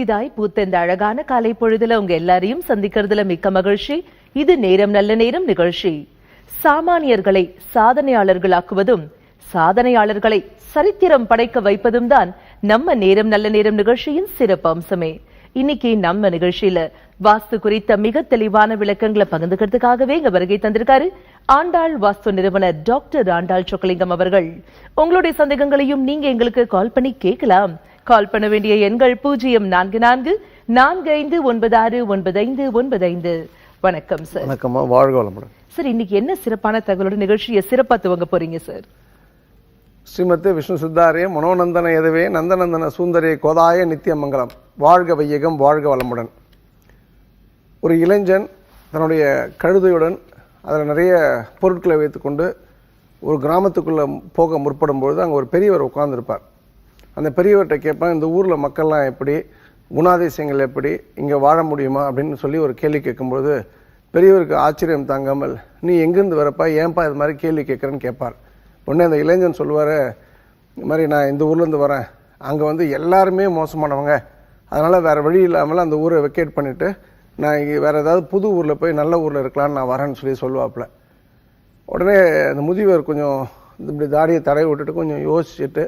புதிதாய் பூத்த இந்த அழகான காலை பொழுதுல உங்க எல்லாரையும் சந்திக்கிறதுல மிக்க மகிழ்ச்சி. இது நேரம் நல்ல நேரம் நிகழ்ச்சி. சாமானியர்களை சாதனையாளர்களாக்குவதும் சாதனையாளர்களை சரித்திரம் படைக்க வைப்பதும் தான் நம்ம நேரம் நல்ல நேரம் நிகழ்ச்சியின் சிறப்பு அம்சமே இன்னைக்கு நம்ம நிகழ்ச்சியில வாஸ்து குறித்த மிக தெளிவான விளக்கங்களை பகிர்ந்துக்கிறதுக்காகவே இங்க வருகை தந்திருக்காரு ஆண்டாள் வாஸ்து நிறுவனர் டாக்டர் ஆண்டாள் சொக்கலிங்கம் அவர்கள். உங்களுடைய சந்தேகங்களையும் நீங்க எங்களுக்கு கால் பண்ணி கேட்கலாம். கால் பண்ண வேண்டிய எண்கள் பூஜ்ஜியம் நான்கு நான்கு நான்கு ஐந்து ஒன்பது ஆறு ஒன்பது ஐந்து ஒன்பது ஐந்து. வணக்கம் சார் வணக்கம்மா. வாழ்க வளமுடன். சார் இன்னைக்கு என்ன சிறப்பான தகவலோட நிகழ்ச்சியை சிறப்பா துவங்க போறீங்க சார் ஸ்ரீமதி விஷ்ணு சித்தாரே மனோநந்தன எதவே நந்தநந்தன சுந்தரே கோதாய நித்தியமங்கலம். வாழ்க வையகம் வாழ்க வளமுடன். ஒரு இளைஞன் தன்னுடைய கழுதையுடன் அதில் நிறைய பொருட்களை வைத்துக்கொண்டு ஒரு கிராமத்துக்குள்ளே போக முற்படும் பொழுது அங்கே ஒரு பெரியவர் உட்கார்ந்திருப்பார். அந்த பெரியவர்கிட்ட கேட்பேன் இந்த ஊரில் மக்கள்லாம் எப்படி? குணாதிசயங்கள் எப்படி? இங்கே வாழ முடியுமா? அப்படின்னு சொல்லி ஒரு கேள்வி கேட்கும்பொழுது பெரியவருக்கு ஆச்சரியம் தாங்காமல் நீ எங்கேருந்து வரப்பா? ஏன்பா இது மாதிரி கேள்வி கேட்குறேன்னு கேட்பார். உடனே அந்த இளைஞன் சொல்லுவார் இந்த மாதிரி நான் இந்த ஊர்லேருந்து வரேன். அங்கே வந்து எல்லாருமே மோசமானவங்க. அதனால் வேறு வழி இல்லாமல் அந்த ஊரை வெக்கேட் பண்ணிவிட்டு நான் இங்கே வேறு ஏதாவது புது ஊரில் போய் நல்ல ஊரில் இருக்கலாம்னு நான் வரேன்னு சொல்லி சொல்லுவாப்புல. உடனே அந்த முதியவர் கொஞ்சம் இப்படி தாடியை தடவி விட்டுட்டு கொஞ்சம் யோசிச்சுட்டு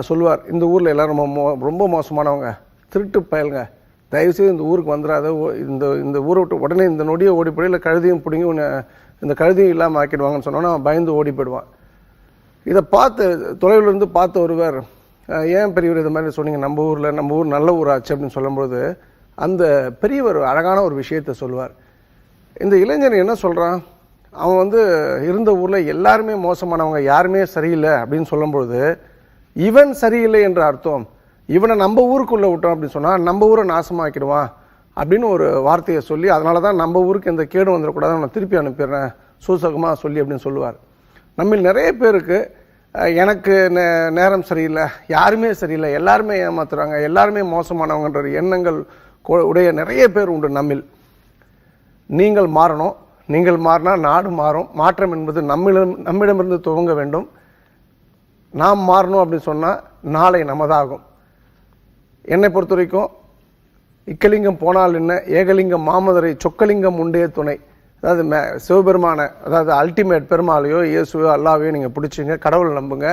சொல்லுவார் இந்த ஊரில் எல்லாரும் ரொம்ப மோ ரொம்ப மோசமானவங்க. திருட்டு பயலுங்க. தயவுசெய்து இந்த ஊருக்கு வந்துடாத ஓ- இந்த இந்த ஊரை விட்டு உடனே இந்த நொடியை ஓடி போய் இல்லை கழுதியும் பிடிங்கி உன்னை இந்த கழுதியும் இல்லாமல் ஆக்கிடுவாங்கன்னு சொன்னோன்னா அவன் பயந்து ஓடி போயிடுவான். இதை பார்த்து தொலைவில் இருந்து பார்த்த ஒருவர் ஏன் பெரியவர் இது மாதிரி சொன்னீங்க? நம்ம ஊரில் நம்ம ஊர் நல்ல ஊராச்சு அப்படின்னு சொல்லும்போது அந்த பெரியவர் அழகான ஒரு விஷயத்தை சொல்லுவார். இந்த இளைஞன் என்ன சொல்கிறான் அவன் வந்து இருந்த ஊரில் எல்லாருமே மோசமானவங்க யாருமே சரியில்லை அப்படின்னு சொல்லும்பொழுது இவன் சரியில்லை என்ற அர்த்தம். இவனை நம்ம ஊருக்குள்ளே விட்டோம் அப்படின்னு சொன்னால் நம்ம ஊரை நாசமாக்கிடுவான் அப்படின்னு ஒரு வார்த்தையை சொல்லி அதனால தான் நம்ம ஊருக்கு எந்த கேடு வந்துடக்கூடாது நான் திருப்பி அனுப்பிடுறேன் சூசகமாக சொல்லி அப்படின்னு சொல்லுவார். நம்ம நிறைய பேருக்கு எனக்கு நே- நேரம் சரியில்லை யாருமே சரியில்லை எல்லாருமே ஏமாத்துறாங்க எல்லாருமே மோசமானவங்கன்ற எண்ணங்கள் உடைய நிறைய பேர் உண்டு நம்மில். நீங்கள் மாறணும் நீங்கள் மாறினா நாடு மாறும் மாற்றம் என்பது நம்மிடம் நம்மிடமிருந்து துவங்க வேண்டும். நாம் மாறணும் அப்படின்னு சொன்னால் நாளை நமதாகும். என்னை பொறுத்த வரைக்கும் இக்கலிங்கம் போனால் என்ன? ஏகலிங்கம் மாமதுரை சொக்கலிங்கம் உண்டே துணை. அதாவது மே சிவபெருமான அதாவது அல்டிமேட் பெருமாளையோ இயேசுவையோ அல்லாவையோ நீங்கள் பிடிச்சிங்க கடவுளை நம்புங்க.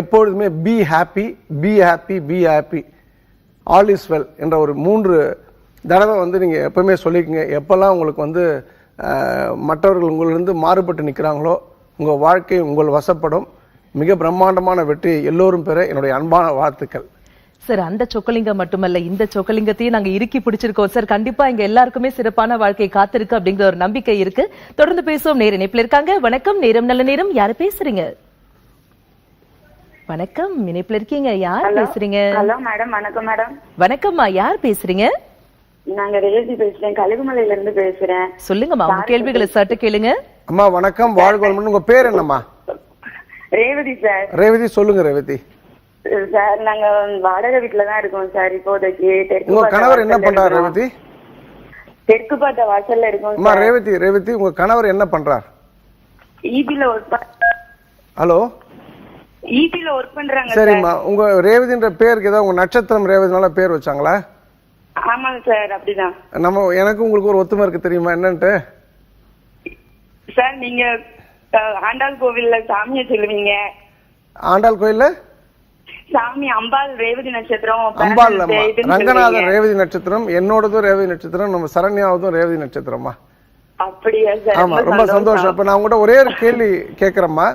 எப்பொழுதுமே be happy be happy be happy all is well என்ற ஒரு மூன்று தடவை வந்து நீங்கள் எப்பவுமே சொல்லிக்கோங்க. எப்போல்லாம் உங்களுக்கு வந்து மற்றவர்கள் உங்களிலிருந்து மாறுபட்டு நிற்கிறாங்களோ உங்கள் வாழ்க்கை உங்கள் வசப்படும். மிக பிரம்மாண்டமான வெற்றி எல்லோரும் பெற என்னுடைய அன்பான வாழ்த்துக்கள். சார் அந்த சொக்கலிங்கம் மட்டுமல்ல இந்த சொக்கலிங்கத்தையும் நாங்க இறுக்கி பிடிச்சிருக்கோம். சார் கண்டிப்பா இங்க எல்லாருக்குமே சிறப்பான வாழ்க்கை காத்திருக்கு அப்படிங்கிற ஒரு நம்பிக்கை இருக்கு. தொடர்ந்து பேசுவோம். நேர இணைப்புல இருக்காங்க. வணக்கம். நேரம் நல்ல நேரம். யாரு பேசுறீங்க? வணக்கம். இணைப்புல இருக்கீங்க. யார் பேசுறீங்க? ஹலோ மேடம் வணக்கம் மேடம் வணக்கம்மா. யார் பேசுறீங்க? நாங்க ரேவதி பேசுறேன். கழுகுமலையில இருந்து பேசுறேன். சொல்லுங்கம்மா. உங்க கேள்விகளை சட்டு கேளுங்க. அம்மா வணக்கம். வாழ்க உங்கள் பேர் என்னம்மா? ரேவதி சார். ரேவதி சொல்லுங்க ரேவதி. சார் நாங்க வாடகை வீட்டுல தான் இருக்கோம் சார் இப்போதைக்கு. உங்க கணவர் என்ன பண்றார். ரேவதி? தெற்கு பார்த்த வாசல்ல இருக்கோம் சார். ரேவதி ரேவதி உங்க கணவர் என்ன பண்றார்? ஈபில ஒர்க் ஹலோ? ஈபில ஒர்க் பண்றாங்க சார். சரிம்மா உங்க ரேவதின்ற பேருக்கு ஏதாவது உங்க நட்சத்திரம் ரேவதினால பேர் வச்சாங்களா? ஆமாங்க சார் அப்படிதான். நம்ம எனக்கு உங்களுக்கு ஒரு ஒத்துமை இருக்கு தெரியுமா என்னன்ட்டு? சார் நீங்க ஆண்டாள் கோவில்ல சாமியை சொல்லுவீங்க. ஆண்டாள் கோயில்ல? சாமி அம்பாள் ரேவதி நட்சத்திரம் அம்பாள் சொல்லுவீங்க. ரேவதி நட்சத்திரம் என்னோடதும் ரேவதி நட்சத்திரம் நம்ம சரண்யாவதும் ரேவதி நட்சத்திரம்மா. அப்படியா ஆமா ரொம்ப சந்தோஷம். அப்ப நான் உங்கள்கிட்ட ஒரே ஒரு கேள்வி கேட்கிறேம்மா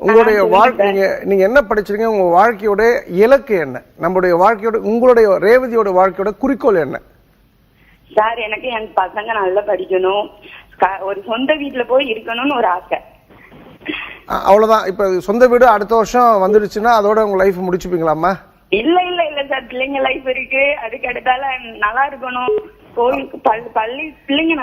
உங்களுடைய வாழ்க்கை நீங்க என்ன படிச்சிருக்கீங்க? உங்க வாழ்க்கையோட இலக்கு என்ன? நம்முடைய வாழ்க்கையோட உங்களுடைய ரேவதியோட வாழ்க்கையோட குறிக்கோள் என்ன? சார் எனக்கு என் பசங்க நல்லா படிக்கணும். ஒரு சொந்த வீட்டுல போய் இருக்கணும்னு ஒரு ஆசை. அவ்வளவுதான். இப்ப சொந்த வீடு அடுத்த வருஷம் வந்துடுச்சுன்னா அதோட உங்க லைஃப் முடிச்சுப்பீங்களாம்மா இல்ல இல்ல இல்ல சார் பிள்ளைங்க லைஃப் இருக்கு. அதுக்கு அடுத்தால நல்லா இருக்கணும். கோயிலுக்கு பள்ளி பள்ளி பிள்ளைங்க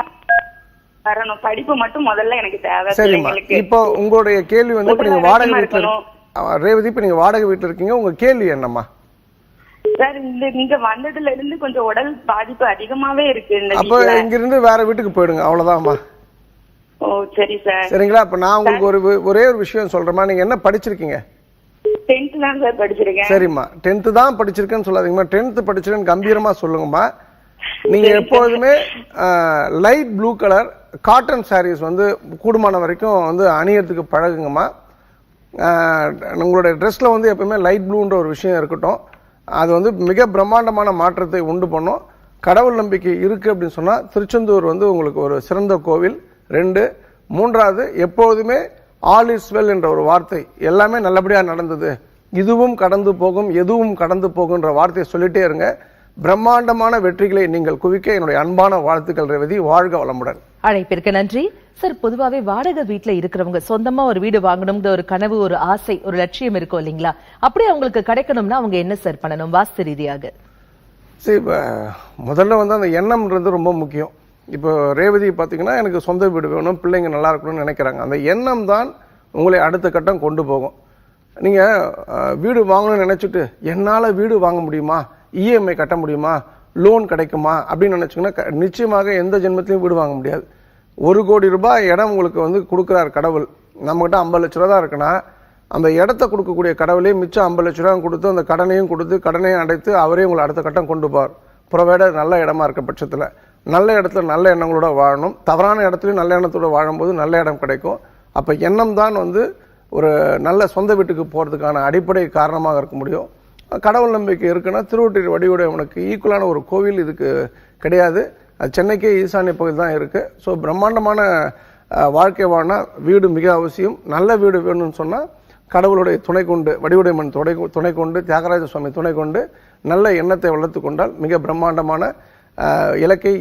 வரணும். படிப்பு மட்டும் முதல்ல எனக்கு தேவை சரிம்மா. இப்போ உங்களுடைய கேள்வி வந்து இப்ப நீங்க வாடகை வீட்டுல ரேவதி இப்ப நீங்க வாடகை வீட்டுல இருக்கீங்க. உங்க கேள்வி என்னம்மா? சார் இந்த இங்க வந்ததுல இருந்து கொஞ்சம் உடல் பாதிப்பு அதிகமாவே இருக்கு அப்போ இங்க இருந்து வேற வீட்டுக்கு போயிடுங்க. அவ்வளவுதான்மா ஓ சரி சார். சரிங்களா? அப்ப நான் உங்களுக்கு ஒரு ஒரே ஒரு விஷயம் சொல்றேம்மா. நீங்க என்ன படிச்சிருக்கீங்க? டென்த் தான் சார் படிச்சிருக்கேன். சரிம்மா. டென்த்து தான் படிச்சிருக்கேன்னு சொல்லாதீங்கம்மா. டென்த்து படிச்சிருக்கேன்னு கம்பீரமா சொல்லுங்கம்மா. நீங்க எப்போதுமே light blue colour cotton sarees வந்து கூடுமான வரைக்கும் வந்து அணியறதுக்கு பழகுங்கம்மா. உங்களுடைய ட்ரெஸ்ல வந்து எப்பவுமே லைட் ப்ளூன்ற ஒரு விஷயம் இருக்கட்டும். அது வந்து மிக பிரம்மாண்டமான மாற்றத்தை உண்டு பண்ணும். கடவுள் நம்பிக்கை இருக்கு அப்படின்னு சொன்னா திருச்செந்தூர் வந்து உங்களுக்கு ஒரு சிறந்த கோவில். ரெண்டு மூன்றாவது எப்போதுமே ஆல் இஸ் வெல் என்ற ஒரு வார்த்தை எல்லாமே நல்லபடியா நடந்தது. இதுவும் கடந்து போகும் எதுவும் கடந்து போகுன்ற வார்த்தையை சொல்லிட்டே இருங்க. பிரம்மாண்டமான வெற்றிகளை நீங்கள் குவிக்க என்னுடைய அன்பான வாழ்த்துக்கள் ரேவதி. வாழ்க வளமுடன். அழைப்பிற்கு நன்றி. சார் பொதுவாவே வாடகை வீட்ல இருக்கிறவங்க சொந்தமா ஒரு வீடு வாங்கணுங்கிற ஒரு கனவு ஒரு ஆசை ஒரு லட்சியம் இருக்கும் இல்லைங்களா? அப்படி அவங்களுக்கு கிடைக்கணும்னா அவங்க என்ன சார் பண்ணணும்? வாஸ்து ரீதியாக. சரி முதல்ல வந்து அந்த எண்ணம்ன்றது ரொம்ப முக்கியம். இப்போ ரேவதி பார்த்தீங்கன்னா எனக்கு சொந்த வீடு வேணும் பிள்ளைங்க நல்லா இருக்கணும்னு நினைக்கிறாங்க. அந்த எண்ணம் தான் உங்களை அடுத்த கட்டம் கொண்டு போகும். நீங்கள் வீடு வாங்கணும்னு நினச்சிட்டு என்னால் வீடு வாங்க முடியுமா? இஎம்ஐ கட்ட முடியுமா? லோன் கிடைக்குமா? அப்படின்னு நினச்சிங்கன்னா நிச்சயமாக எந்த ஜென்மத்திலையும் வீடு வாங்க முடியாது. ஒரு கோடி ரூபாய் இடம் உங்களுக்கு வந்து கொடுக்குறாரு கடவுள். நம்மகிட்ட ஐம்பது லட்ச ரூபா தான் இருக்குன்னா அந்த இடத்த கொடுக்கக்கூடிய கடவுளையும் மிச்சம் ஐம்பது லட்ச ரூபா கொடுத்து அந்த கடனையும் கொடுத்து கடனையும் அடைத்து அவரே உங்களை அடுத்த கட்டம் கொண்டு போவார். புறவேட நல்ல இடமா இருக்க பட்சத்தில். நல்ல இடத்துல நல்ல எண்ணங்களோட வாழணும். தவறான இடத்துலையும் நல்ல எண்ணத்தோட வாழும்போது நல்ல இடம் கிடைக்கும். அப்போ எண்ணம் தான் வந்து ஒரு நல்ல சொந்த வீட்டுக்கு போகிறதுக்கான அடிப்படை காரணமாக இருக்க முடியும். கடவுள் நம்பிக்கை இருக்குன்னா திருவொற்றியூர் வடிவுடையவனுக்கு ஈக்குவலான ஒரு கோவில் இதுக்கு கிடையாது. அது சென்னைக்கே ஈசானிய பகுதி தான் இருக்குது ஸோ பிரம்மாண்டமான வாழ்க்கை வாழ்னா வீடு மிக அவசியம். நல்ல வீடு வேணும்னு சொன்னால் கடவுளுடைய துணை கொண்டு வடிவுடையம்மன் துணை துணை கொண்டு தியாகராஜ சுவாமி துணை கொண்டு நல்ல எண்ணத்தை வளர்த்து கொண்டால் மிக பிரம்மாண்டமான இலக்கை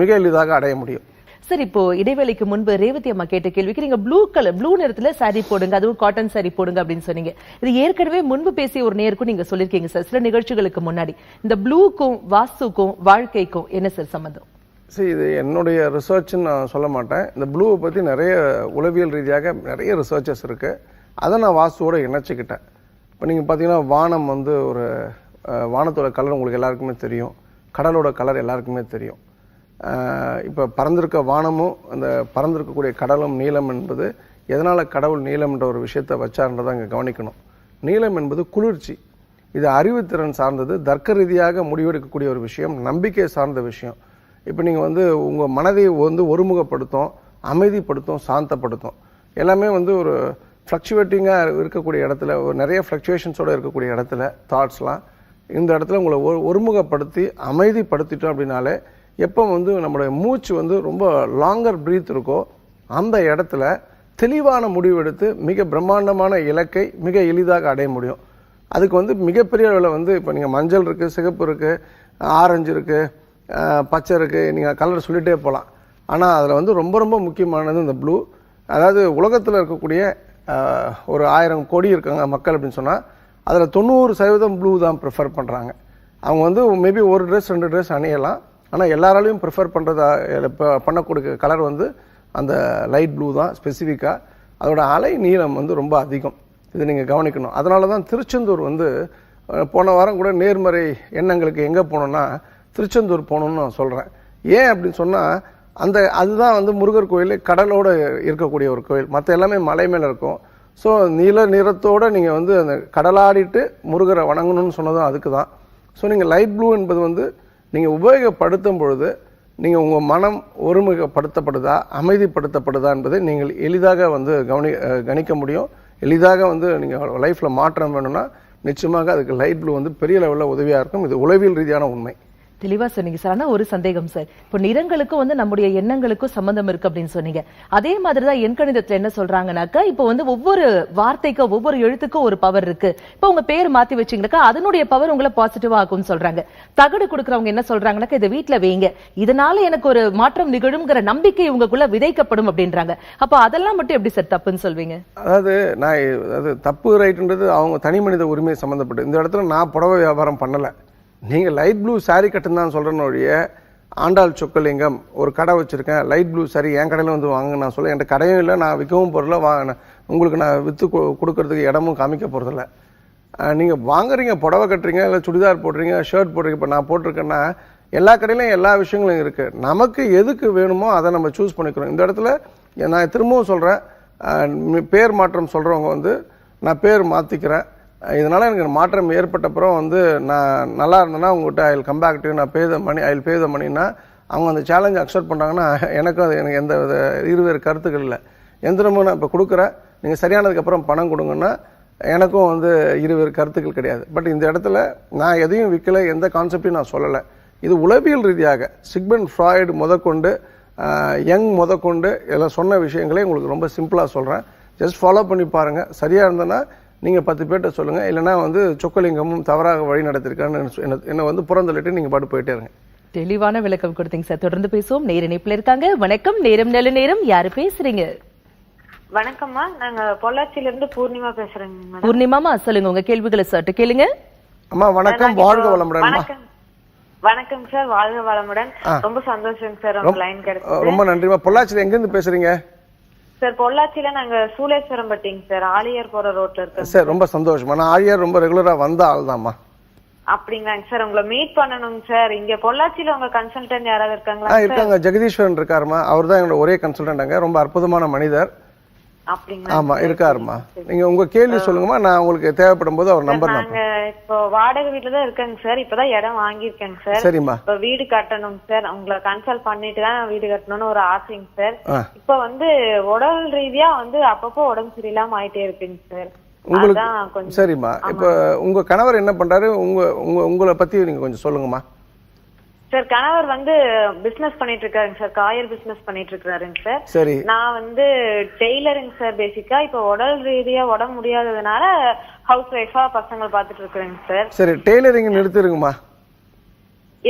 மிக எளிதாக அடைய முடியும். சார் இப்போ இடைவேளைக்கு முன்பு ரேவதி அம்மா கேட்ட கேள்விக்கு நீங்க ப்ளூ கலர் ப்ளூ நிறத்துல saree போடுங்க அதுவும் காட்டன் saree போடுங்க அப்படின்னு சொன்னீங்க. இது ஏற்கனவே முன்பு பேசிய ஒரு நேருக்கும் நீங்க சொல்லிருக்கீங்க சார். சில நிகழ்ச்சிகளுக்கு முன்னாடி. இந்த ப்ளூக்கும் வாஸ்துக்கும் வாழ்க்கைக்கும் என்ன சார் சம்பந்தம்? சரி இது என்னுடைய ரிசர்ச்னு நான் சொல்ல மாட்டேன். இந்த ப்ளூவை பற்றி நிறைய உளவியல் ரீதியாக நிறைய ரிசர்ச்சஸ் இருக்குது அதை நான் வாஸ்துவோட இணைச்சிக்கிட்டேன். இப்போ நீங்கள் பார்த்தீங்கன்னா வானம் வந்து ஒரு வானத்தோட கலர் உங்களுக்கு எல்லாருக்குமே தெரியும். கடலோட கலர் எல்லாருக்குமே தெரியும். இப்போ பறந்திருக்க வானமும் அந்த பறந்திருக்கக்கூடிய கடலும் நீளம் என்பது எதனால் கடவுள் நீளம் என்ற ஒரு விஷயத்தை வச்சார்ன்றதை அங்கே கவனிக்கணும். நீளம் என்பது குளிர்ச்சி. இது அறிவுத்திறன் சார்ந்தது தர்க்க ரீதியாக முடிவெடுக்கக்கூடிய ஒரு விஷயம் நம்பிக்கை சார்ந்த விஷயம். இப்போ நீங்கள் வந்து உங்கள் மனதை வந்து ஒருமுகப்படுத்தும் அமைதிப்படுத்தும் சாந்தப்படுத்தும். எல்லாமே வந்து ஒரு ஃப்ளக்சுவேட்டிங்காக இருக்கக்கூடிய இடத்துல ஒரு நிறைய ஃப்ளக்சுவேஷன்ஸோடு இருக்கக்கூடிய இடத்துல தாட்ஸ்லாம் இந்த இடத்துல உங்களை ஒரு ஒருமுகப்படுத்தி அமைதிப்படுத்திட்டோம் அப்படின்னாலே எப்போ வந்து நம்மளுடைய மூச்சு வந்து ரொம்ப லாங்கர் ப்ரீத் இருக்கோ அந்த இடத்துல தெளிவான முடிவெடுத்து மிக பிரம்மாண்டமான இலக்கை மிக எளிதாக அடைய முடியும். அதுக்கு வந்து மிகப்பெரிய அளவில் வந்து இப்போ நீங்கள் மஞ்சள் இருக்குது சிகப்பு இருக்குது ஆரஞ்சு இருக்குது பச்சை இருக்குது நீங்கள் கலர் சொல்லிகிட்டே போகலாம் ஆனால் அதில் வந்து ரொம்ப ரொம்ப முக்கியமானது இந்த ப்ளூ அதாவது உலகத்தில் இருக்கக்கூடிய ஒரு ஆயிரம் கோடி இருக்காங்க மக்கள் அப்படின்னு சொன்னால் அதில் தொண்ணூறு சதவீதம் ப்ளூ தான் ப்ரிஃபர் பண்ணுறாங்க அவங்க வந்து மேபி ஒரு ட்ரெஸ் ரெண்டு ட்ரெஸ் அணியலாம். ஆனால் எல்லாராலையும் ப்ரிஃபர் பண்ணுறதா இப்போ பண்ணக்கூடிய கலர் வந்து அந்த லைட் ப்ளூ தான் ஸ்பெசிஃபிக்காக அதோட அலை நீளம் வந்து ரொம்ப அதிகம். இது நீங்கள் கவனிக்கணும். அதனால தான் திருச்செந்தூர் வந்து போன வாரம் கூட நேர்மறை எண்ணங்களுக்கு எங்கே போனோம்னா திருச்செந்தூர் போகணும்னு நான் சொல்கிறேன் ஏன் அப்படின்னு சொன்னால் அந்த அதுதான் வந்து முருகர் கோயில் கடலோடு இருக்கக்கூடிய ஒரு கோயில். மற்ற எல்லாமே மலை மேலே இருக்கும். ஸோ நீல நிறத்தோடு நீங்கள் வந்து அந்த கடலாடிட்டு முருகரை வணங்கணும்னு சொன்னதும் அதுக்கு தான் ஸோ நீங்கள் லைட் ப்ளூ என்பது வந்து நீங்கள் உபயோகப்படுத்தும் பொழுது நீங்கள் உங்கள் மனம் ஒருமுகப்படுத்தப்படுதா அமைதிப்படுத்தப்படுதா என்பதை நீங்கள் எளிதாக வந்து கவனி கணிக்க முடியும். எளிதாக வந்து நீங்கள் லைஃப்பில் மாற்றம் வேணும்னா நிச்சயமாக அதுக்கு லைட் ப்ளூ வந்து பெரிய லெவலில் உதவியாக இருக்கும். இது உளவியல் ரீதியான உண்மை. தெளிவா சொன்னீங்க சார் ஆனா ஒரு சந்தேகம் சார் இப்போ நிறங்களுக்கும் வந்து நம்முடைய எண்ணங்களுக்கும் சம்பந்தம் இருக்கு அப்படின்னு சொன்னீங்க. அதே மாதிரிதான் எண்கணிதத்துல என்ன சொல்றாங்கனாக்கா இப்போ வந்து ஒவ்வொரு வார்த்தைக்கும் ஒவ்வொரு எழுத்துக்கும் ஒரு பவர் இருக்கு. இப்போ உங்க பேர் மாத்தி வச்சீங்கன்னாக்கா அதனுடைய பவர் உங்களை பாசிட்டிவா ஆகும்னு சொல்றாங்க. தகடு கொடுக்குறவங்க என்ன சொல்றாங்கனாக்கா இதை வீட்டில் வைங்க. இதனால எனக்கு ஒரு மாற்றம் நிகழும்ங்கிற நம்பிக்கை உங்களுக்குள்ள விதைக்கப்படும் அப்படின்றாங்க. அப்போ அதெல்லாம் மட்டும் எப்படி சார் தப்புன்னு சொல்வீங்க? அதாவது நான் அது தப்பு ரைட்டுன்றது அவங்க தனி மனித உரிமை சம்மந்தப்பட்டு இந்த இடத்துல நான் புடவை வியாபாரம் பண்ணலை. நீங்கள் லைட் ப்ளூ சாரி கட்டுன்னு தான் சொல்கிறேன்னு ஒழிய ஆண்டாள் சொக்கலிங்கம் ஒரு கடை வச்சுருக்கேன். லைட் ப்ளூ சாரி என் கடையில் வந்து வாங்க நான் சொல்ல என்கிட்ட கடையும் இல்லை நான் விற்கவும் போகிறல வாங்கினேன் உங்களுக்கு நான் விற்று கொடுக்கறதுக்கு இடமும் காமிக்க போகிறதில்ல நீங்கள் வாங்குறீங்க புடவை கட்டுறீங்க இல்லை சுடிதார் போடுறீங்க ஷர்ட் போடுறீங்க. இப்போ நான் போட்டிருக்கேன்னா எல்லா கடையிலையும் எல்லா விஷயங்களும் இருக்குது நமக்கு எதுக்கு வேணுமோ அதை நம்ம சூஸ் பண்ணிக்கிறோம். இந்த இடத்துல நான் திரும்பவும் சொல்கிறேன் பேர் மாற்றம் சொல்கிறவங்க வந்து நான் பேர் மாற்றிக்கிறேன் இதனால் எனக்கு மாற்றம் ஏற்பட்டப்புறம் வந்து நான் நல்லா இருந்தேன்னா உங்கள்கிட்ட ஐ கம் பேக் டு நான் பே த மணி ஐ பே த மணின்னா அவங்க அந்த சேலஞ்ச் அக்செப்ட் பண்ணாங்கன்னா எனக்கும் அது எனக்கு எந்த வித இருவேறு கருத்துக்கள் இல்லை. எந்திரமும் நான் இப்போ கொடுக்குறேன். நீங்கள் சரியானதுக்கப்புறம் பணம் கொடுங்கன்னா எனக்கும் வந்து இருவேறு கருத்துக்கள் கிடையாது. பட் இந்த இடத்துல நான் எதையும் விற்கல எந்த கான்செப்டையும் நான் சொல்லலை. இது உளவியல் ரீதியாக சிக்மெண்ட் ஃப்ராய்டு முதற்கொண்டு யங் முதற்கொண்டு எல்லாம் சொன்ன விஷயங்களே உங்களுக்கு ரொம்ப சிம்பிளாக சொல்கிறேன் ஜஸ்ட் ஃபாலோ பண்ணி பாருங்கள் சரியாக இருந்தேன்னா நீங்கள் பத்து பேர்கிட்ட சொல்லுங்கள் இல்லைன்னா வந்து சொக்கலிங்கமும் தவறாக வழி நடத்திருக்கான்னு என்ன- என்னை வந்து புறந்தள்ளிட்டு நீங்கள் பாட்டு போயிட்டே இருங்க. தெளிவான விளக்கம் கொடுத்தீங்க சார். தொடர்ந்து பேசுவோம். நேர இணைப்புல இருக்காங்க. வணக்கம். நேரம் நல்ல நேரம். யாரு பேசுறீங்க? வணக்கம்மா. நாங்க பொள்ளாச்சியில இருந்து பூர்ணிமா பேசுறேங்க மேடம். பூர்ணிமாமா சொல்லுங்க. உங்க கேள்விகளை சட்டு கேளுங்க. அம்மா வணக்கம். வாழ்க வளமுடன்மா வணக்கம். வணக்கம் சார். வாழ்க வளமுடன். ரொம்ப சந்தோஷம் சார். உங்க லைன் கிடைச்சது. ரொம்ப நன்றிம்மா. பொள்ளாச்சியில் எங்கேருந்து பேசுகிறீங்க சார் பொள்ளாச்சியில நாங்க சூளேஸ்வரம் பட்டிங்க சார் ஆலியார் போற ரோட்ல இருக்கோம் சார் ரொம்ப சந்தோஷமா. நான் ஆழியார் ரொம்ப ரெகுலராக வந்த ஆள் தான்மா அப்படிங்களாங்க சார் உங்களை மீட் பண்ணணுங்க சார். இங்க பொள்ளாச்சியில உங்க கன்சல்டன்ட் யாராவது இருக்காங்களா இருக்காங்க. ஜெகதீஸ்வரன் இருக்காருமா அவர் தான் என்னோட ஒரே கன்சல்டன்டாங்க ரொம்ப அற்புதமான மனிதர். ஆமா இருக்காருமா நீங்க உங்க கேள்வி சொல்லுங்கம்மா நான் உங்களுக்கு தேவைப்படும் போது அவர் நம்பர் நாங்க இப்போ வாடகை வீட்டுல தான் இருக்கேங்க சார் இப்பதான் இடம் வாங்கியிருக்கேங்க சார். சரிம்மா. இப்ப வீடு கட்டணும் சார் உங்களை கன்சல்ட் பண்ணிட்டு தான் வீடு கட்டணும்னு ஒரு ஆசைங்க சார். இப்ப வந்து உடல் ரீதியா வந்து அப்பப்போ உடம்பு சரியில்லாம ஆயிட்டே இருக்குங்க சார். உங்களுக்கு சரிம்மா இப்போ உங்க கணவர் என்ன பண்றாரு? உங்க உங்க உங்களை பத்தி நீங்க கொஞ்சம் சொல்லுங்கம்மா. சார் கணவர் வந்து பிசினஸ் பண்ணிட்டு இருக்காருங்க சார் காயர் பிசினஸ் பண்ணிட்டு இருக்காருங்க சார். சரி நான் வந்து டெய்லரிங் சார் பேசிக்கா இப்ப உடல் ரீதியா உடம்பு முடியாததுனால ஹவுஸ் ஒய்ஃபா பசங்களை பாத்துட்டு இருக்கிறேங்க சார் சரி டெய்லரிங் நிறுத்திருங்கம்மா.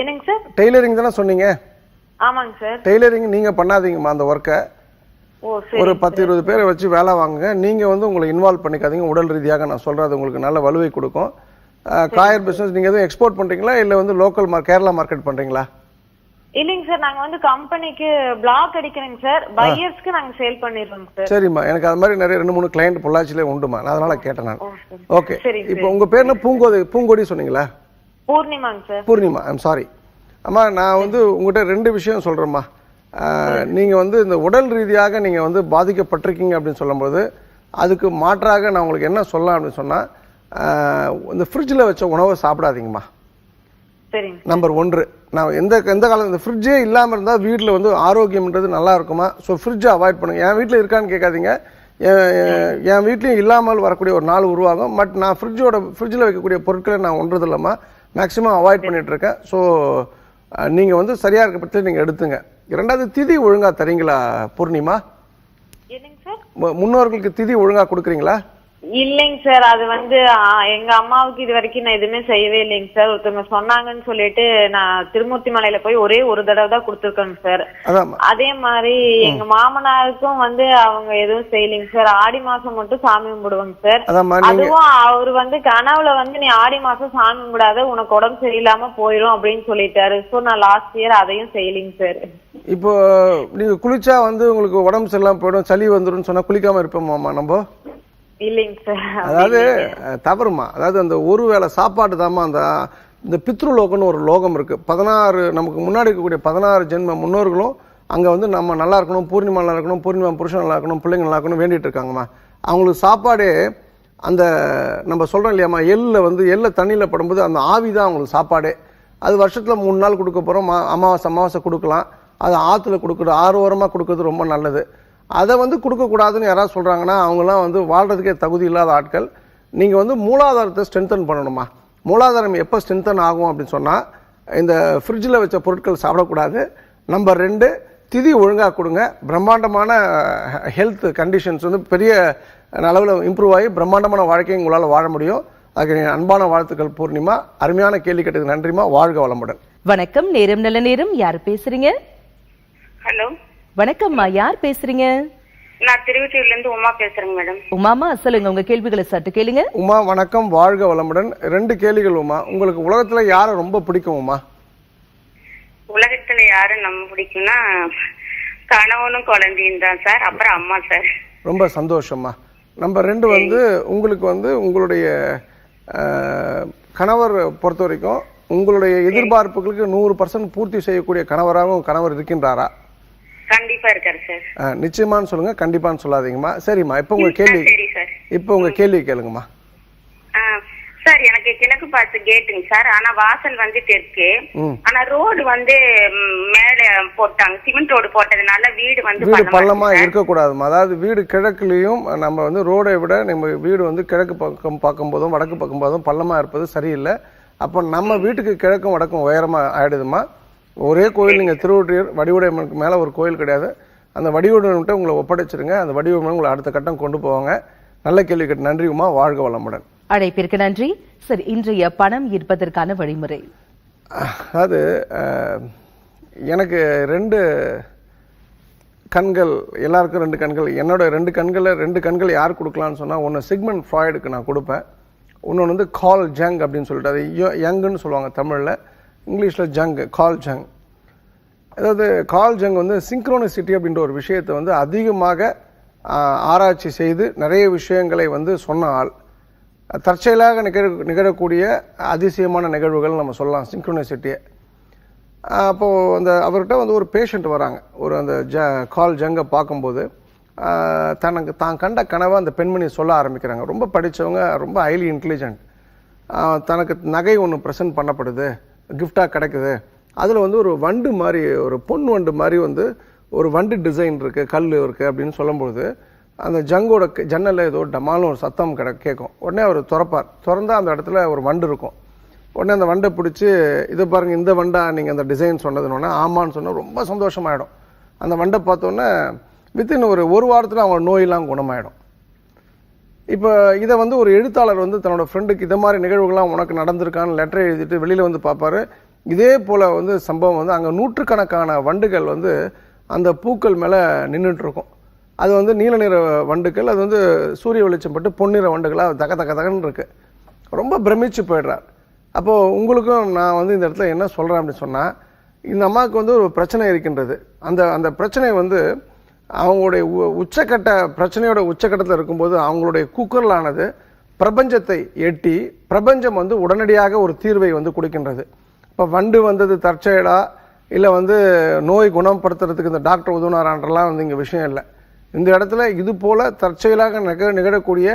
என்னங்க சார் டெய்லரிங் தானே சொன்னீங்க? ஆமாங்க சார் டெய்லரிங் நீங்க பண்ணாதீங்கம்மா அந்த ஒர்க்கை ஒரு பத்து இருபது பேரை வச்சு வேலை வாங்குங்க. நீங்க வந்து உங்களை இன்வால்வ் பண்ணிக்காதீங்க. உடல் ரீதியாக நான் சொல்றது உங்களுக்கு நல்ல வலுவை கொடுக்கும். காயர் பிசினஸ் நீங்க எதுவும் எக்ஸ்போர்ட் பண்றீங்களா? இல்ல வந்து லோக்கல் கேரளா மார்க்கெட் பண்றீங்களா? இல்லைங்க சார் நாங்க வந்து கம்பெனிக்கு பிளாக் அடிக்கிறோங்க சார். பையர்ஸ்க்கு நாங்க சேல் பண்ணிடுறோங்க சார். சரிம்மா. எனக்கு அது மாதிரி நிறைய ரெண்டு மூணு கிளைண்ட் பொள்ளாச்சியிலே உண்டுமா அதனால கேட்டேன் நான். ஓகே இப்போ உங்க பேர் என்ன? பூங்கோதி பூங்கொடி சொன்னீங்களா? பூர்ணிமாங்க சார். பூர்ணிமா. ஐம் சாரி அம்மா நான் வந்து உங்ககிட்ட ரெண்டு விஷயம் சொல்றேம்மா. நீங்க வந்து இந்த உடல் ரீதியாக நீங்க வந்து பாதிக்கப்பட்டிருக்கீங்க அப்படின்னு சொல்லும்போது அதுக்கு மாற்றாக நான் உங்களுக்கு என்ன சொல்லலாம் அப்படின்னு சொன்னா ஆஹ், இந்த ஃப்ரிட்ஜில் வச்ச உணவை சாப்பிடாதீங்கம்மா. நம்பர் ஒன்று. நான் எந்த எந்த காலம் இந்த ஃப்ரிட்ஜே இல்லாமல் இருந்தால் வீட்டில் வந்து ஆரோக்கியம்ன்றது நல்லா இருக்குமா? ஸோ ஃப்ரிட்ஜை அவாய்ட் பண்ணுங்க. என் வீட்டில் இருக்கான்னு கேட்காதீங்க. என் வீட்லேயும் இல்லாமல் வரக்கூடிய ஒரு நாள் உருவாகும். பட் நான் ஃப்ரிட்ஜோட ஃப்ரிட்ஜில் வைக்கக்கூடிய பொருட்களை நான் ஒன்றது இல்லைம்மா மேக்ஸிமம் அவாய்ட் பண்ணிட்டு இருக்கேன் ஸோ நீங்கள் வந்து சரியாக இருக்க பட்சத்தில் நீங்கள் எடுத்துங்க. இரண்டாவது திதி ஒழுங்காக தரீங்களா பூர்ணிமா? முன்னோர்களுக்கு திதி ஒழுங்காக கொடுக்குறீங்களா? இல்லைங்க சார் அது வந்து எங்க அம்மாவுக்கு இது வரைக்கும் நான் எதுவுமே செய்யவே இல்லைங்க சார். ஒருத்தவங்க சொன்னாங்கன்னு சொல்லிட்டு நான் திருமூர்த்தி மலையில போய் ஒரே ஒரு தடவை தான் கொடுத்துருக்கேங்க சார். அதே மாதிரி எங்க மாமனாருக்கும் வந்து அவங்க எதுவும் செய்யலைங்க சார். ஆடி மாசம் மட்டும் சாமி கும்பிடுவாங்க சார். அதுவும் அவர் வந்து கனவுல வந்து நீ ஆடி மாசம் சாமி கும்பிடாத உனக்கு உடம்பு சரியில்லாம போயிடும் அப்படின்னு சொல்லிட்டாரு. சோ நான் லாஸ்ட் இயர் அதையும் செய்யலைங்க சார். இப்போ நீங்கள் குளிச்சா வந்து உங்களுக்கு உடம்பு சரியில்லாமல் போயிடும் சளி வந்துடும் சொன்னால் குளிக்காமல் இருப்போமாம்மா நம்ம? இல்லைங்க சார் அதாவது தவறுமா. அதாவது அந்த ஒரு வேளை சாப்பாடு தாம்மா அந்த இந்த பித்ருலோகம்னு ஒரு லோகம் இருக்கு. பதினாறு நமக்கு முன்னாடி இருக்கக்கூடிய பதினாறு ஜென்ம முன்னோர்களும் அங்க வந்து நம்ம நல்லா இருக்கணும் பூர்ணிமா நல்லா இருக்கணும் பூர்ணிமா புருஷன் நல்லா இருக்கணும் பிள்ளைங்க நல்லா இருக்கணும் வேண்டிட்டு இருக்காங்கம்மா. அவங்களுக்கு சாப்பாடே அந்த நம்ம சொல்றோம் இல்லையாம்மா எள்ளில் வந்து எள்ளை தண்ணியில் படும்போது அந்த ஆவி தான் அவங்களுக்கு சாப்பாடே. அது வருஷத்துல மூணு நாள் கொடுக்க போறோம் மா- அமாவாசை அமாவாசை கொடுக்கலாம். அது ஆற்றுல கொடுக்குறது ஆறு ஓரமாக கொடுக்கறது ரொம்ப நல்லது. அதை வந்து கொடுக்கக்கூடாதுன்னு யாராவது சொல்கிறாங்கன்னா அவங்களாம் வந்து வாழ்கிறதுக்கே தகுதி இல்லாத ஆட்கள். நீங்கள் வந்து மூலாதாரத்தை ஸ்ட்ரென்தன் பண்ணணுமா? மூலாதாரம் எப்போ ஸ்ட்ரென்தன் ஆகும் அப்படின்னு சொன்னால் இந்த ஃப்ரிட்ஜில் வச்ச பொருட்கள் சாப்பிடக்கூடாது. நம்பர் ரெண்டு திதி ஒழுங்காக கொடுங்க. பிரம்மாண்டமான ஹெல்த் கண்டிஷன்ஸ் வந்து பெரிய அளவில் இம்ப்ரூவ் ஆகி பிரம்மாண்டமான வாழ்க்கையை உங்களால் வாழ முடியும். அதுக்கு என் அன்பான வாழ்த்துக்கள் பூர்ணிமா. அருமையான கேள்வி கேட்டதுக்கு நன்றிமா வாழ்க வளமுடன். வணக்கம். நேரம் நல்ல நேரம். யார் பேசுறீங்க? ஹலோ. வணக்கம்மா யார் பேசுறீங்க? நான் திருவச்சூர்ல இருந்து உமா பேசுறேங்க மேடம். உமாமா சொல்லுங்க. உங்க கேள்விகளை சட்டு கேளுங்க. உமா வணக்கம். வாழ்க வளமுடன். ரெண்டு கேள்விகள் உமா. உங்களுக்கு உலகத்துல யாரை ரொம்ப பிடிக்கும் உமா? உலகத்துல யாரு நம்ம பிடிக்கும்னா கணவனும் குழந்தையும் தான் சார். அப்புறம் அம்மா சார். ரொம்ப சந்தோஷம்மா. நம்பர் ரெண்டு வந்து உங்களுக்கு வந்து உங்களுடைய கணவர் பொறுத்த வரைக்கும் உங்களுடைய எதிர்பார்ப்புகளுக்கு நூறு பர்சன்ட் பூர்த்தி செய்யக்கூடிய கணவராகவும் கணவர் இருக்கின்றாரா? கண்டிப்பா இருக்காரு சார். அஹ், நிச்சயமான்னு சொல்லுங்க கண்டிப்பான்னு சொல்லாதீங்கம்மா. சரிம்மா இப்போ உங்க கேள்வி இப்போ உங்க கேள்வி கேளுங்கம்மா. சார் எனக்கு கிழக்கு பார்த்து கேட்டுங்க சார். ஆனா வாசல் வந்து தெற்கு. ஆனா ரோடு வந்து மேல போட்டாங்க. சிமெண்ட் ரோடு போட்டதுனால வீடு வந்து வீடு பள்ளமா இருக்கு. இருக்கக்கூடாதுமா அதாவது வீடு கிழக்குலையும் நம்ம வந்து ரோடை விட நம்ம வீடு வந்து கிழக்கு பக்கம் பார்க்கும்போதும் வடக்கு பக்கம் போதும் பள்ளமா இருப்பது சரியில்லை. அப்போ நம்ம வீட்டுக்கு கிழக்கும் வடக்கும் உயரமா ஆயிடுதுமா ஒரே கோயில் நீங்க திருவொற்றியூர் வடிவுடையம்மனுக்கு மேல ஒரு கோயில் கிடையாது. அந்த வடிவுடையம்கிட்ட உங்களை ஒப்படைச்சிருங்க. அந்த வடிவுடையம்மன் உங்களை அடுத்த கட்டம் கொண்டு போவாங்க. நல்ல கேள்வி கேட்டு நன்றியுமா வாழ்க வளமுடன். அழைப்பிற்கு நன்றி. சரி இன்றைய பணம் ஈர்ப்பதற்கான வழிமுறை. அது எனக்கு ரெண்டு கண்கள் எல்லாருக்கும் ரெண்டு கண்கள். என்னோட ரெண்டு கண்களை ரெண்டு கண்கள் யார் கொடுக்கலான்னு சொன்னால் ஒன்று சிக்மண்ட் ஃப்ராய்டுக்கு நான் கொடுப்பேன். இன்னொன்று வந்து கால் ஜங் அப்படின்னு சொல்லிட்டு அது யங்குன்னு சொல்லுவாங்க தமிழில். இங்கிலீஷில் ஜங் கால் ஜங். அதாவது கால் ஜங் வந்து சிங்க்ரோனிசிட்டி அப்படின்ற ஒரு விஷயத்தை வந்து அதிகமாக ஆராய்ச்சி செய்து நிறைய விஷயங்களை வந்து சொன்ன ஆள் தற்செயலாக நிகழ நிகழக்கூடிய அதிசயமான நிகழ்வுகள் நம்ம சொல்லலாம் சிங்க்ரோனிசிட்டியை அப்போது அந்த அவர்கிட்ட வந்து ஒரு பேஷண்ட் வராங்க. ஒரு அந்த ஜ கால் ஜங்கை பார்க்கும்போது தனக்கு தான் கண்ட கனவை அந்த பெண்மணி சொல்ல ஆரம்பிக்கிறாங்க. ரொம்ப படித்தவங்க ரொம்ப ஹைலி இன்டெலிஜென்ட் தனக்கு நகை ஒன்று ப்ரெசென்ட் பண்ணப்படுது. கிஃப்டாக கிடைக்குது. அதில் வந்து ஒரு வண்டு மாதிரி ஒரு பொன் வண்டு மாதிரி வந்து ஒரு வண்டு டிசைன் இருக்குது கல் இருக்குது அப்படின்னு சொல்லும்பொழுது அந்த ஜங்கோட க- ஏதோ டமாலும் ஒரு சத்தம் கிட கேட்கும் உடனே அவர் திறப்பார். திறந்தால் அந்த இடத்துல ஒரு வண்டு இருக்கும். உடனே அந்த வண்டை பிடிச்சி இதை பாருங்கள் இந்த வண்டா நீங்கள் அந்த டிசைன் சொன்னதுன்னு ஆமான்னு சொன்னால் ரொம்ப சந்தோஷமாயிடும். அந்த வண்டை பார்த்தோன்னே வித்தின் ஒரு ஒரு வாரத்தில் அவங்க நோயெல்லாம் குணமாயிடும். இப்போ இதை வந்து ஒரு எழுத்தாளர் வந்து தன்னோட ஃப்ரெண்டுக்கு இதை மாதிரி நிகழ்வுகள்லாம் உனக்கு நடந்திருக்கான்னு லெட்டர் எழுதிட்டு வெளியில் வந்து பார்ப்பாரு இதே போல் வந்து சம்பவம் வந்து அங்கே நூற்றுக்கணக்கான வண்டுகள் வந்து அந்த பூக்கள் மேலே நின்றுட்டுருக்கும் அது வந்து நீல நிற வண்டுகள் அது வந்து சூரிய வெளிச்சம் பட்டு பொன்னிற வண்டுகளாக தக தக தகன்னு இருக்குது ரொம்ப பிரமிச்சு போயிடுறார். அப்போது உங்களுக்கும் நான் வந்து இந்த இடத்துல என்ன சொல்கிறேன் அப்படின்னு சொன்னால் இந்த அம்மாவுக்கு வந்து ஒரு பிரச்சனை இருக்கின்றது. அந்த அந்த பிரச்சனை வந்து அவங்களுடைய உ- உச்சக்கட்ட பிரச்சனையோட உச்சக்கட்டத்தில் இருக்கும்போது அவங்களுடைய கூக்குரலானது பிரபஞ்சத்தை எட்டி பிரபஞ்சம் வந்து உடனடியாக ஒரு தீர்வை வந்து கொடுக்கின்றது. இப்போ வண்டு வந்தது தற்செயலா இல்லை வந்து நோய் குணப்படுத்துறதுக்கு இந்த டாக்டர் உதவுனாரான்றலாம் வந்து இங்கே விஷயம் இல்லை. இந்த இடத்துல இது போல் தற்செயலாக நிக நிகழக்கூடிய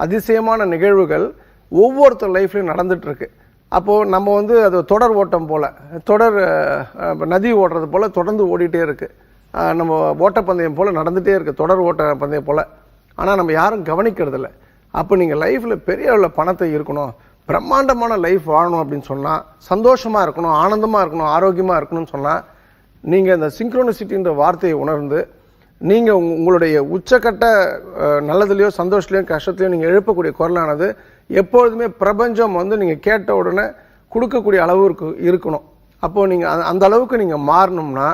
அதிசயமான நிகழ்வுகள் ஒவ்வொருத்தர் லைஃப்லையும் நடந்துகிட்ருக்கு அப்போது நம்ம வந்து அது தொடர் ஓட்டம் போல் தொடர் நதி ஓடுறது போல் தொடர்ந்து ஓடிட்டே இருக்குது நம்ம ஓட்டப்பந்தயம் போல் நடந்துகிட்டே இருக்குது தொடர் ஓட்ட பந்தயம் போல். ஆனால் நம்ம யாரும் கவனிக்கிறதில்ல. அப்போ நீங்கள் லைஃப்பில் பெரிய அளவில் பணத்தை இருக்கணும் பிரம்மாண்டமான லைஃப் வாழணும் அப்படின்னு சொன்னால் சந்தோஷமாக இருக்கணும் ஆனந்தமாக இருக்கணும் ஆரோக்கியமாக இருக்கணும்னு சொன்னால் நீங்கள் இந்த சிங்க்ரோனிசிட்டின்ற வார்த்தையை உணர்ந்து நீங்கள் உங்களுடைய உச்சக்கட்ட நல்லதுலேயோ சந்தோஷத்துலையோ கஷ்டத்துலையோ நீங்கள் எழுப்பக்கூடிய குரலானது எப்பொழுதுமே பிரபஞ்சம் வந்து நீங்கள் கேட்ட உடனே கொடுக்கக்கூடிய அளவு இருக்கு இருக்கணும். அப்போது நீங்கள் அந்த அளவுக்கு நீங்கள் மாறணும்னா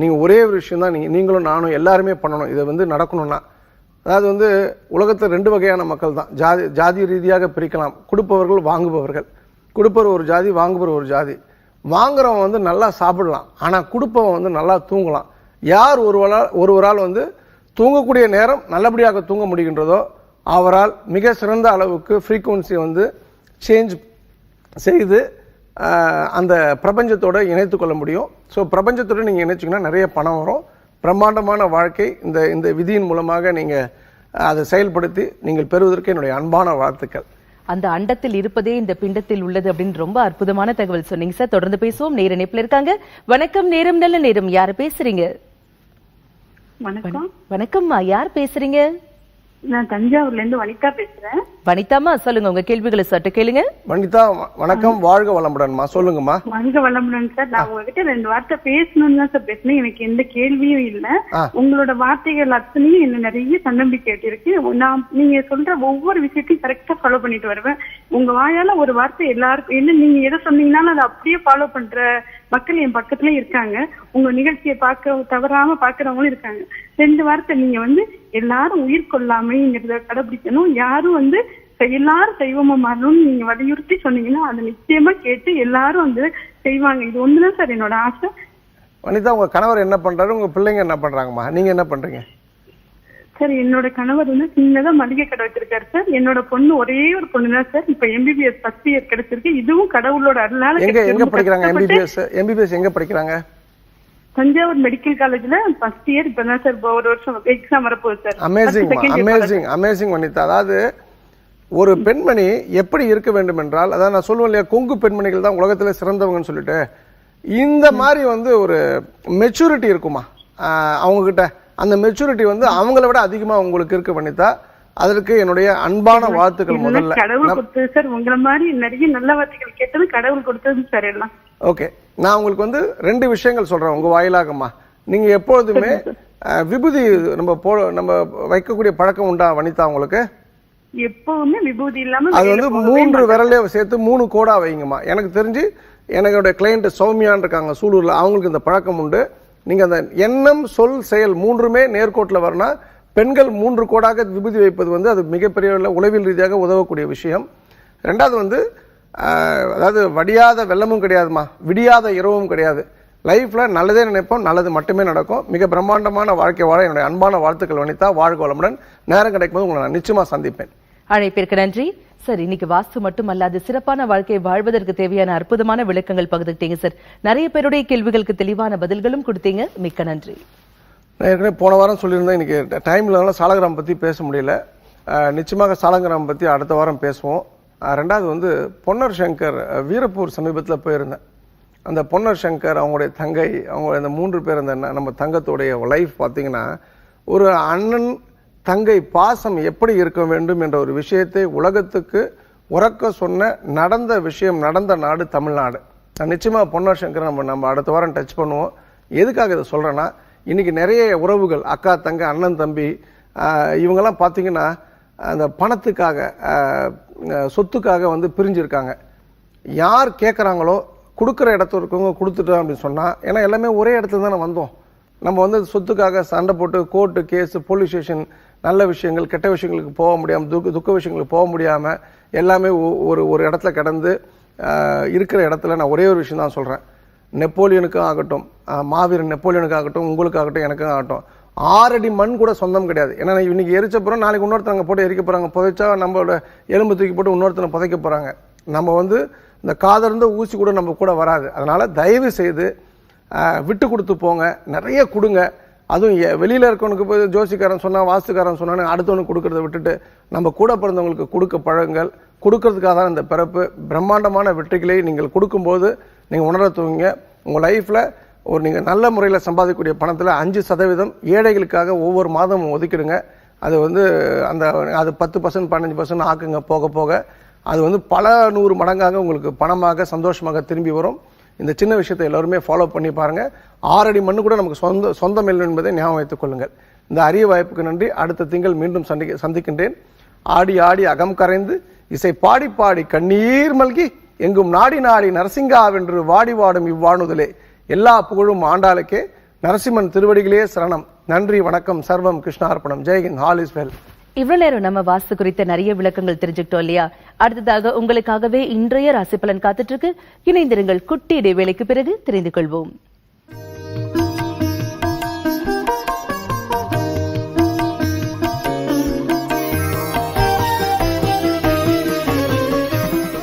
நீங்கள் ஒரே ஒரு விஷயம் தான் நீங்கள் நீங்களும் நானும் எல்லாருமே பண்ணணும். இதை வந்து நடக்கணும்னா. அதாவது வந்து உலகத்தில் ரெண்டு வகையான மக்கள் தான். ஜாதி ஜாதி ரீதியாக பிரிக்கலாம். கொடுப்பவர்கள் வாங்குபவர்கள். கொடுப்பவர் ஒரு ஜாதி வாங்குபவர் ஒரு ஜாதி. வாங்குறவன் வந்து நல்லா சாப்பிடலாம். ஆனால் கொடுப்பவன் வந்து நல்லா தூங்கலாம். யார் ஒருவரால் ஒருவரால் வந்து தூங்கக்கூடிய நேரம் நல்லபடியாக தூங்க முடிகின்றதோ அவரால் மிக சிறந்த அளவுக்கு ஃப்ரீக்குவன்சி வந்து சேஞ்ச் செய்து அந்த பிரபஞ்சத்தோட இணைத்து கொள்ள முடியும். ஸோ பிரபஞ்சத்தோட நீங்கள் இணைச்சிங்கன்னா நிறைய பணம் வரும். பிரம்மாண்டமான வாழ்க்கை இந்த இந்த விதியின் மூலமாக நீங்கள் அதை செயல்படுத்தி நீங்கள் பெறுவதற்கு என்னுடைய அன்பான வாழ்த்துக்கள். அந்த அண்டத்தில் இருப்பதே இந்த பிண்டத்தில் உள்ளது அப்படின்னு ரொம்ப அற்புதமான தகவல் சொன்னீங்க சார். தொடர்ந்து பேசுவோம். நேர இணைப்புல இருக்காங்க. வணக்கம். நேரம் நல்ல நேரம். யாரு பேசுறீங்க? வணக்கம். வணக்கம்மா. யார் பேசுறீங்க? நான் தஞ்சாவூர்ல இருந்து வனிதா பேசுறேன். வனிதாம்மா சொல்லுங்க உங்க கேள்விகளை சற்று கேளுங்க. வனிதா வணக்கம் வாழ்க வளமுடன்மா சொல்லுங்கம்மா. வணிக வளமுடன் சார். நான் உங்ககிட்ட ரெண்டு வார்த்தை பேசணும்னு தான் சார் பேசினேன். எனக்கு எந்த கேள்வியும் இல்ல. உங்களோட வார்த்தைகள் அத்தனையும் என்ன நிறைய தன்னம்பிக்கை இருக்கு நான் நீங்க சொல்ற ஒவ்வொரு விஷயத்தையும் கரெக்டா ஃபாலோ பண்ணிட்டு வருவேன். உங்க வாயால ஒரு வார்த்தை எல்லாருக்கும் என்ன நீங்க எதை சொன்னீங்கன்னாலும் அதை அப்படியே ஃபாலோ பண்ற மக்கள் என் பக்கத்துல இருக்காங்க. உங்க நிகழ்ச்சியை பார்க்க தவறாம பாக்குறவங்களும் இருக்காங்க. ரெண்டு வார்த்தை நீங்க வந்து எல்லாரும் உயிர் கொள்ளாமைங்கிறத கடைபிடிக்கணும். யாரும் வந்து எல்லாரும் செய்வமா மாறணும்னு நீங்க வலியுறுத்தி சொன்னீங்கன்னா அதை நிச்சயமா கேட்டு எல்லாரும் வந்து செய்வாங்க. இது ஒண்ணுதான் சார் என்னோட ஆசை. வனிதா உங்க கணவர் என்ன பண்றாரு? உங்க பிள்ளைங்க என்ன பண்றாங்கம்மா? நீங்க என்ன பண்றீங்க? சார் என்னோட கணவர் வந்து சின்னதா மளிகை கடை வச்சிருக்காரு சார் என்னோட பொண்ணு ஒரே ஒரு பொண்ணு தான் சார் இப்ப எம்பிபிஎஸ் ஃபர்ஸ்ட் இயர் கிடைச்சிருக்கு. இதுவும் கடவுளோட அருளால எங்க. எங்க படிக்கிறாங்க எம்பிபிஎஸ் எம்பிபிஎஸ் எங்க படிக்கிறாங்க? தஞ்சாவூர் மெடிக்கல் காலேஜ்ல ஃபர்ஸ்ட் இயர் இப்பதான் சார் ஒரு வருஷம் எக்ஸாம் வரப்போகுது sir amazing amazing amazing Vanitha அதாவது ஒரு பெண்மணி எப்படி இருக்க வேண்டும் என்றால் அதான் நான் சொல்லுவேன் இல்லையா கொங்கு பெண்மணிகள் தான் உலகத்திலே சிறந்தவங்கன்னு சொல்லிட்டு இந்த மாதிரி வந்து ஒரு மெச்சூரிட்டி இருக்குமா? அவங்க கிட்ட அந்த மெச்சூரிட்டி வந்து அவங்கள விட அதிகமா உங்களுக்கு இருக்க பண்ணித்தா அதற்கு என்னுடைய அன்பான வாழ்த்துக்கள் முதல்ல. கடவுள் கொடுத்தது சார் உங்களை மாதிரி நிறைய நல்ல வார்த்தைகள் கேட்டது கடவுள் கொடுத்தது சார் எல்லாம். ஓகே நான் உங்களுக்கு வந்து ரெண்டு விஷயங்கள் சொல்றேன் உங்க வாயிலாகம்மா. நீங்க எப்பொழுதுமே விபூதி நம்ம போ நம்ம வைக்கக்கூடிய பழக்கம் உண்டா வனிதா உங்களுக்கு? எப்பவுமே விபூதி இல்லாம அது வந்து மூன்று. விரலே சேர்த்து மூணு கோடா வைங்கம்மா. எனக்கு தெரிஞ்சு என்னோட கிளைண்ட் சௌமியான் இருக்காங்க சூலூர்ல. அவங்களுக்கு இந்த பழக்கம் உண்டு. நீங்கள் அந்த எண்ணம் சொல் செயல் மூன்றுமே நேர்கோட்டில் வரனா பெண்கள் மூன்று கோடாக விபூதி வைப்பது வந்து அது மிகப்பெரிய அளவுல உளவியல் ரீதியாக உதவக்கூடிய விஷயம். ரெண்டாவது வந்து அதாவது வடியாத வெள்ளமும் கிடையாதுமா. விடியாத இரவும் கிடையாது. லைஃப்பில் நல்லதே நினைப்போம் நல்லது மட்டுமே நடக்கும். மிக பிரம்மாண்டமான வாழ்க்கை வாழ என்னுடைய அன்பான வாழ்த்துக்கள் வனிதா. வாழ்க வளமுடன். நேரம் கிடைக்கும்போது உங்களை நான் நிச்சயமாக சந்திப்பேன். அழைப்பிற்கு நன்றி. சார் இன்னைக்கு வாஸ்து மட்டுமல்லாது சிறப்பான வாழ்க்கையை வாழ்வதற்கு தேவையான அற்புதமான விளக்கங்கள் பகிர்ந்துக்கிட்டீங்க சார். நிறைய பேருடைய கேள்விகளுக்கு தெளிவான பதில்களும் கொடுத்தீங்க. மிக்க நன்றி. நான் ஏற்கனவே போன வாரம் சொல்லியிருந்தேன் இன்னைக்கு டைம் இல்லாதனால சாலகிராம் பற்றி பேச முடியல. நிச்சயமாக சாலகிராம் பற்றி அடுத்த வாரம் பேசுவோம். ரெண்டாவது வந்து பொன்னர் சங்கர் வீரப்பூர் சமீபத்தில் போயிருந்தேன். அந்த பொன்னர் சங்கர் அவங்களுடைய தங்கை அவங்க அந்த மூன்று பேர் அந்த நம்ம தங்கத்துடைய லைஃப் பார்த்தீங்கன்னா ஒரு அண்ணன் தங்கை பாசம் எப்படி இருக்க வேண்டும் என்ற ஒரு விஷயத்தை உலகத்துக்கு உறக்க சொன்ன நடந்த விஷயம் நடந்த நாடு தமிழ்நாடு. நான் நிச்சயமாக பொன்னர் சங்கர் நம்ம நம்ம அடுத்த வாரம் டச் பண்ணுவோம். எதுக்காக இதை சொல்கிறேன்னா இன்றைக்கி நிறைய உறவுகள் அக்கா தங்க அண்ணன் தம்பி இவங்கெல்லாம் பார்த்தீங்கன்னா அந்த பணத்துக்காக சொத்துக்காக வந்து பிரிஞ்சிருக்காங்க. யார் கேட்குறாங்களோ கொடுக்குற இடத்துல இருக்கவங்க கொடுத்துட்டோம் அப்படின்னு சொன்னால் ஏன்னா எல்லாமே ஒரே இடத்துல தானே வந்தோம். நம்ம வந்து சொத்துக்காக சண்டை போட்டு கோர்ட்டு கேஸு போலீஸ் ஸ்டேஷன் நல்ல விஷயங்கள் கெட்ட விஷயங்களுக்கு போக முடியாமல் துக்க துக்க விஷயங்களுக்கு போக முடியாமல் எல்லாமே ஒ- ஒரு ஒரு இடத்துல கிடந்து இருக்கிற இடத்துல நான் ஒரே ஒரு விஷயம் தான் சொல்கிறேன் நெப்போலியனுக்கும் ஆகட்டும் மாவீரன் நெப்போலியனுக்கு ஆகட்டும் உங்களுக்கு ஆகட்டும் எனக்கும் ஆகட்டும். ஆறடி மண் கூட சொந்தம் கிடையாது. ஏன்னா இன்னைக்கு எரிச்ச நாளைக்கு இன்னொருத்தவங்க போட்டு எரிக்க போகிறாங்க புதைச்சா நம்மளோட எலும்பு தூக்கி போட்டு இன்னொருத்தனை புதைக்க போகிறாங்க நம்ம வந்து இந்த காதர்ந்த ஊசி கூட நம்ம கூட வராது. அதனால் தயவு செய்து விட்டு கொடுத்து போங்க. நிறைய கொடுங்க. அதுவும் வெளியில் இருக்கவனுக்கு போய் ஜோசிக்காரன் சொன்னால் வாஸ்துக்காரன் சொன்னான்னு அடுத்தவனுக்கு கொடுக்கறத விட்டுட்டு நம்ம கூட பிறந்தவங்களுக்கு கொடுக்க பழங்கள் கொடுக்கறதுக்காக தான் இந்த பிறப்பு. பிரம்மாண்டமான வெற்றிகளை நீங்கள் கொடுக்கும்போது நீங்கள் உணரத்துவீங்க உங்கள் லைஃப்பில் ஒரு நீங்கள் நல்ல முறையில் சம்பாதிக்கக்கூடிய பணத்தில் அஞ்சு சதவீதம் ஏழைகளுக்காக ஒவ்வொரு மாதமும் ஒதுக்கிடுங்க. அது வந்து அந்த அது பத்து பர்சன்ட் பதினஞ்சு பர்சன்ட் ஆக்குங்க போக போக. அது வந்து பல நூறு மடங்காக உங்களுக்கு பணமாக சந்தோஷமாக திரும்பி வரும். இந்த சின்ன விஷயத்தை எல்லோருமே ஃபாலோ பண்ணி பாருங்கள் ஆறடி மண்ணு கூட நமக்கு சொந்த சொந்தம் இல்லை என்பதை ஞாபகம் வைத்துக் கொள்ளுங்கள். இந்த அரிய வாய்ப்புக்கு நன்றி. அடுத்த திங்கள் மீண்டும் சந்திக்க சந்திக்கின்றேன். ஆடி ஆடி அகம் கரைந்து இசை பாடி பாடி கண்ணீர் மல்கி எங்கும் நாடி நாடி நரசிங்காவென்று வாடி வாடும் இவ்வாணுதலே எல்லா புகழும் ஆண்டாளுக்கே. நரசிம்மன் திருவடிகளே சரணம். நன்றி வணக்கம் சர்வம் கிருஷ்ணார்ப்பணம். Jai Hind all is well. இவ்வளவு நேரம் நம்ம வாஸ்து குறித்த நிறைய விளக்கங்கள் தெரிஞ்சுக்கிட்டோம் இல்லையா? அடுத்ததாக உங்களுக்காகவே இன்றைய ராசி பலன் காத்துட்டு இருக்கு. இணைந்திருங்கள் குட்டி இடைவேளைக்கு பிறகு தெரிந்து கொள்வோம்.